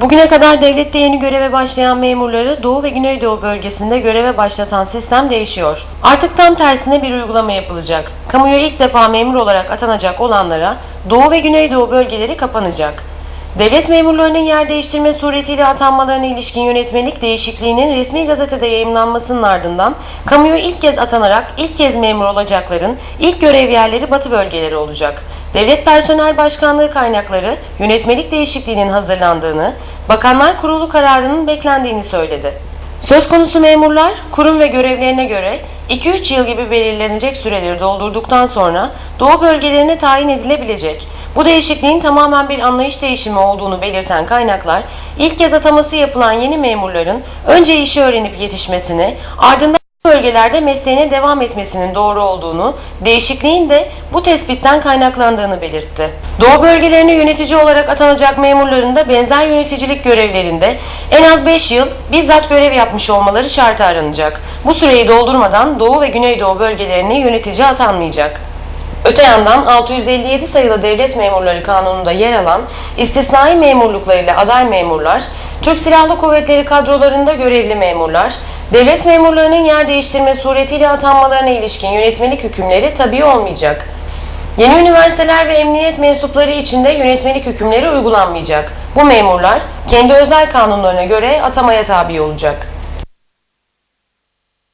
Bugüne kadar devlette yeni göreve başlayan memurları Doğu ve Güneydoğu bölgesinde göreve başlatan sistem değişiyor. Artık tam tersine bir uygulama yapılacak. Kamuya ilk defa memur olarak atanacak olanlara Doğu ve Güneydoğu bölgeleri kapanacak. Devlet memurlarının yer değiştirme suretiyle atanmalarına ilişkin yönetmelik değişikliğinin resmi gazetede yayımlanmasının ardından kamuya ilk kez atanarak ilk kez memur olacakların ilk görev yerleri batı bölgeleri olacak. Devlet Personel Başkanlığı kaynakları yönetmelik değişikliğinin hazırlandığını, Bakanlar Kurulu kararının beklendiğini söyledi. Söz konusu memurlar kurum ve görevlerine göre 2-3 yıl gibi belirlenecek süreleri doldurduktan sonra doğu bölgelerine tayin edilebilecek. Bu değişikliğin tamamen bir anlayış değişimi olduğunu belirten kaynaklar, ilk kez ataması yapılan yeni memurların önce işi öğrenip yetişmesini, ardından bölgelerde mesleğine devam etmesinin doğru olduğunu, değişikliğin de bu tespitten kaynaklandığını belirtti. Doğu bölgelerine yönetici olarak atanacak memurların da benzer yöneticilik görevlerinde en az 5 yıl bizzat görev yapmış olmaları şartı aranacak. Bu süreyi doldurmadan Doğu ve Güneydoğu bölgelerine yönetici atanmayacak. Öte yandan 657 sayılı Devlet Memurları Kanunu'nda yer alan istisnai memurluklarıyla aday memurlar, Türk Silahlı Kuvvetleri kadrolarında görevli memurlar, devlet memurlarının yer değiştirme suretiyle atanmalarına ilişkin yönetmelik hükümleri tabii olmayacak. Yeni üniversiteler ve emniyet mensupları için de yönetmelik hükümleri uygulanmayacak. Bu memurlar kendi özel kanunlarına göre atamaya tabi olacak.